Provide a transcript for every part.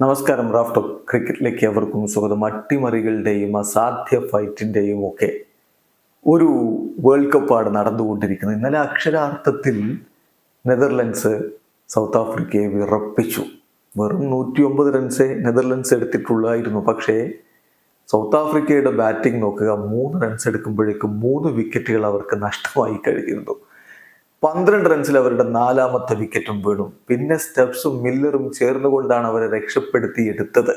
നമസ്കാരം റാഫ്റ്റോ ക്രിക്കറ്റിലേക്ക് അവർക്കും സ്വാഗതം. അട്ടിമറികളുടെയും അസാധ്യ ഫൈറ്റിന്റെയും ഒക്കെ ഒരു വേൾഡ് കപ്പാണ് നടന്നുകൊണ്ടിരിക്കുന്നത്. ഇന്നലെ അക്ഷരാർത്ഥത്തിൽ നെതർലൻഡ്സ് സൗത്ത് ആഫ്രിക്കയെ വിറപ്പിച്ചു. വെറും നൂറ്റി ഒമ്പത് റൺസേ നെതർലൻഡ്സ് എടുത്തിട്ടുള്ളായിരുന്നു. പക്ഷേ സൗത്ത് ആഫ്രിക്കയുടെ ബാറ്റിംഗ് നോക്കുക മൂന്ന് റൺസ് എടുക്കുമ്പോഴേക്കും മൂന്ന് വിക്കറ്റുകൾ അവർക്ക് നഷ്ടമായി കഴിഞ്ഞിരുന്നു. പന്ത്രണ്ട് റൺസിൽ അവരുടെ നാലാമത്തെ വിക്കറ്റും വീണു. പിന്നെ സ്റ്റെപ്സും മില്ലറും ചേർന്നുകൊണ്ടാണ് അവരെ രക്ഷപ്പെടുത്തി എടുത്തത്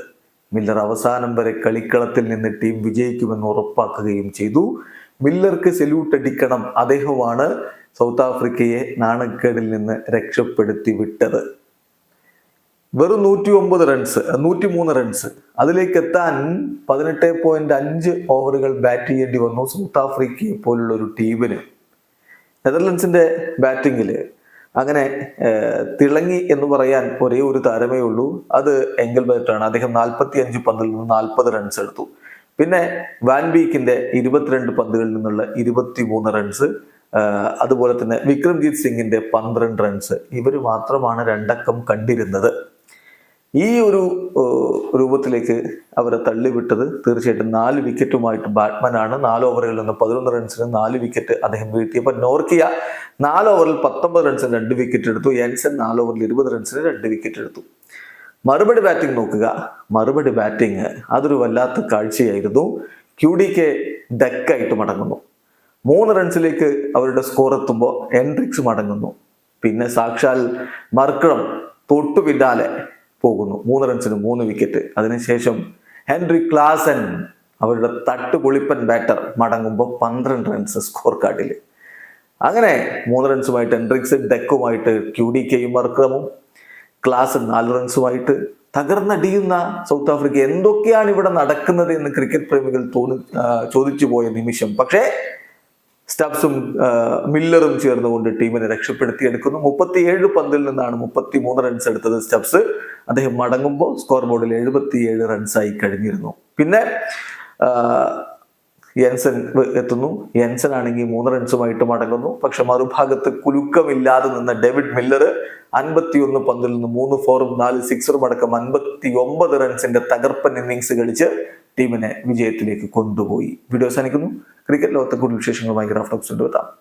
മില്ലർ അവസാനം വരെ കളിക്കളത്തിൽ നിന്ന് ടീം വിജയിക്കുമെന്ന് ഉറപ്പാക്കുകയും ചെയ്തു. മില്ലർക്ക് സല്യൂട്ട് അടിക്കണം അദ്ദേഹമാണ് സൗത്ത് ആഫ്രിക്കയെ നാണക്കേടിൽ നിന്ന് രക്ഷപ്പെടുത്തി വിട്ടത്. വെറും നൂറ്റി ഒമ്പത് റൺസ് നൂറ്റി മൂന്ന് റൺസ് അതിലേക്ക് എത്താൻ പതിനെട്ട് പോയിന്റ് അഞ്ച് ഓവറുകൾ ബാറ്റ് ചെയ്യേണ്ടി വന്നു സൗത്ത് ആഫ്രിക്കയെ പോലുള്ള ഒരു ടീമിന് നെതർലൻഡ്സിന്റെ ബാറ്റിംഗിൽ അങ്ങനെ തിളങ്ങി എന്ന് പറയാൻ ഒരേ ഒരു താരമേ ഉള്ളൂ. അത് എങ്കിൽ എങ്കൽബർട്ടാണ് അദ്ദേഹം നാൽപ്പത്തി അഞ്ച് പന്തിൽ നിന്ന് നാൽപ്പത് റൺസ് എടുത്തു. പിന്നെ വാൻ ബീക്കിന്റെ ഇരുപത്തിരണ്ട് പന്തുകളിൽ നിന്നുള്ള ഇരുപത്തി മൂന്ന് റൺസ് അതുപോലെ തന്നെ വിക്രംജീത് സിംഗിന്റെ പന്ത്രണ്ട് റൺസ് ഇവർ മാത്രമാണ് രണ്ടക്കം കണ്ടിരുന്നത്. ഈ ഒരു രൂപത്തിലേക്ക് അവരെ തള്ളിവിട്ടത് തീർച്ചയായിട്ടും നാല് വിക്കറ്റുമായിട്ട് ബാറ്റ്മാൻ ആണ് നാല് ഓവറുകളിൽ നിന്ന് പതിനൊന്ന് റൺസിന് നാല് വിക്കറ്റ് അദ്ദേഹം വീഴ്ത്തിയപ്പോൾ നോർക്കിയ നാല് ഓവറിൽ പത്തൊമ്പത് റൺസിന് രണ്ട് വിക്കറ്റ് എടുത്തു. എൻസൻ നാല് ഓവറിൽ ഇരുപത് റൺസിന് രണ്ട് വിക്കറ്റ് എടുത്തു. മറുപടി ബാറ്റിംഗ് നോക്കുക. മറുപടി ബാറ്റിംഗ് അതൊരു വല്ലാത്ത കാഴ്ചയായിരുന്നു. ക്യു ഡി കെ ഡെക്കായിട്ട് മടങ്ങുന്നു. മൂന്ന് റൺസിലേക്ക് അവരുടെ സ്കോർ എത്തുമ്പോൾ എൻട്രിക്സ് മടങ്ങുന്നു. പിന്നെ സാക്ഷാൽ മർക്കളം തൊട്ടു പിന്നാലെ പോകുന്നു. മൂന്ന് റൺസിന് മൂന്ന് വിക്കറ്റ് അതിനുശേഷം ഹെൻറി ക്ലാസൻ അവരുടെ തട്ടുപൊളിപ്പൻ ബാറ്റർ മടങ്ങുമ്പോൾ പന്ത്രണ്ട് റൺസ് സ്കോർ കാർഡിൽ അങ്ങനെ മൂന്ന് റൺസുമായിട്ട് എൻട്രിക്സ് ഡെക്കുമായിട്ട് ക്യു ഡി കെയും മർക്രമും ക്ലാസ് നാല് റൺസുമായിട്ട് തകർന്നടിയുന്ന സൗത്ത് ആഫ്രിക്ക എന്തൊക്കെയാണ് ഇവിടെ നടക്കുന്നത് എന്ന് ക്രിക്കറ്റ് പ്രേമികൾ തോന്നി ചോദിച്ചു പോയ നിമിഷം. പക്ഷേ സ്റ്റബ്സും മില്ലറും ചേർന്നുകൊണ്ട് ടീമിനെ രക്ഷപ്പെടുത്തിയെടുക്കുന്നു. മുപ്പത്തിയേഴ് പന്തിൽ നിന്നാണ് മുപ്പത്തി മൂന്ന് റൺസ് എടുത്തത് സ്റ്റബ്സ്. അദ്ദേഹം മടങ്ങുമ്പോൾ സ്കോർ ബോർഡിൽ എഴുപത്തിയേഴ് റൺസായി കഴിഞ്ഞിരുന്നു. പിന്നെ യൻസൻ എത്തുന്നു. യൻസൻ ആണെങ്കിൽ മൂന്ന് റൺസുമായിട്ട് മടങ്ങുന്നു. പക്ഷെ മറുഭാഗത്ത് കുലുക്കമില്ലാതെ നിന്ന ഡേവിഡ് മില്ലർ അൻപത്തിയൊന്ന് പന്തിൽ നിന്ന് മൂന്ന് ഫോറും നാല് സിക്സറും അടക്കം അൻപത്തി ഒമ്പത് റൺസിന്റെ തകർപ്പൻ ഇന്നിങ്സ് കളിച്ച് ടീമിനെ വിജയത്തിലേക്ക് കൊണ്ടുപോയി. വീഡിയോ അവസാനിക്കുന്നു. ക്രിക്കറ്റ് ലോകത്തെ കൂടുതൽ വിശേഷങ്ങളുമായി ഗ്രാഫ് ടോക്സ് കൊണ്ടുവെത്താം